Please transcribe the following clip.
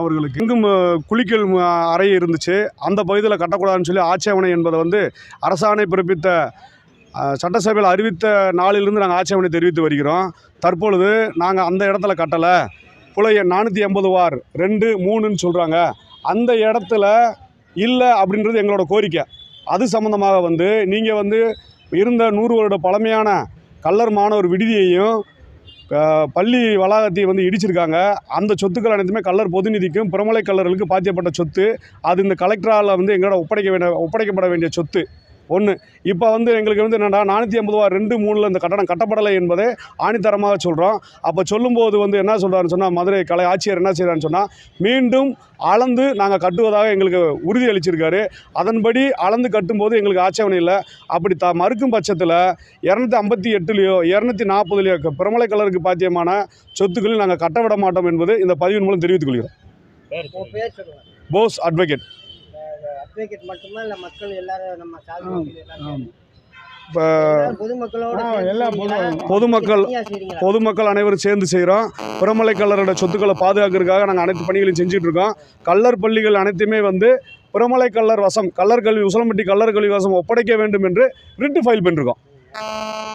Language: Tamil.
அவர்களுக்கு இங்கும் குளிக்கல் அறை இருந்துச்சு. அந்த பகுதியில் கட்டக்கூடாதுன்னு சொல்லி ஆட்சேபனை என்பதை வந்து அரசாணை பிறப்பித்த சட்டசபையில் அறிவித்த நாளிலிருந்து நாங்கள் ஆட்சேபனை தெரிவித்து வருகிறோம். தற்பொழுது நாங்கள் அந்த இடத்துல கட்டலை. புலைய நானூற்றி எண்பது வார் ரெண்டு மூணுன்னு சொல்கிறாங்க அந்த இடத்துல இல்லை அப்படின்றது எங்களோட கோரிக்கை. அது சம்மந்தமாக வந்து நீங்கள் வந்து இருந்த நூறு வருட பழமையான கல்லர் மாணவர் விடுதியையும் பள்ளி வளாகத்தை வந்து இடிச்சிருக்காங்க. அந்த சொத்துக்கள் அனைத்துமே கல்லர் பொதுநிதிக்கும் பிரமலை கல்லர்களுக்கு பாத்தியப்பட்ட சொத்து. அது இந்த கலெக்டரால் வந்து எங்களோட ஒப்படைக்க வேண்டிய ஒப்படைக்கப்பட வேண்டிய சொத்து. ஒன்று இப்போ வந்து எங்களுக்கு வந்து என்னடா நானூற்றி ஐம்பது ரூபா ரெண்டு மூணில் இந்த கட்டடம் கட்டப்படலை என்பதை ஆணித்தரமாக சொல்கிறோம் அப்போ சொல்லும்போது வந்து என்ன சொல்கிறாருன்னு சொன்னால் மதுரை கலை ஆட்சியர் என்ன செய்கிறான்னு சொன்னால் மீண்டும் அளந்து நாங்கள் கட்டுவதாக எங்களுக்கு உறுதி அளிச்சிருக்காரு. அதன்படி அளந்து கட்டும்போது எங்களுக்கு ஆட்சேபனை இல்லை. அப்படி த மறுக்கும் பட்சத்தில் இரநூத்தி ஐம்பத்தி எட்டுலேயோ இரநூத்தி நாற்பதுலையோ பிரமலை கலருக்கு பாத்தியமான சொத்துக்களில் நாங்கள் கட்ட விட மாட்டோம் என்பது இந்த பதிவின் மூலம் தெரிவித்துக் கொள்கிறோம். போஸ் அட்வொகேட். அட்வொகேட் மட்டுமா இல்ல மக்கள் எல்லாரும் நம்ம இப்போ? பொதுமக்கள்? பொதுமக்கள் அனைவரும் சேர்ந்து செய்கிறோம் பிரமலை கல்லரோட சொத்துக்களை பாதுகாக்கிறதுக்காக நாங்கள் அனைத்து பணிகளையும் செஞ்சுட்டு இருக்கோம் கல்லர் பள்ளிகள் அனைத்துமே வந்து பிரமலை கல்லர் வசம் கல்லர் கல்வி உசலம்பட்டி கல்லர் கல்வி வசம் ஒப்படைக்க வேண்டும் என்று ரிட்டு ஃபைல் பண்ணிருக்கோம்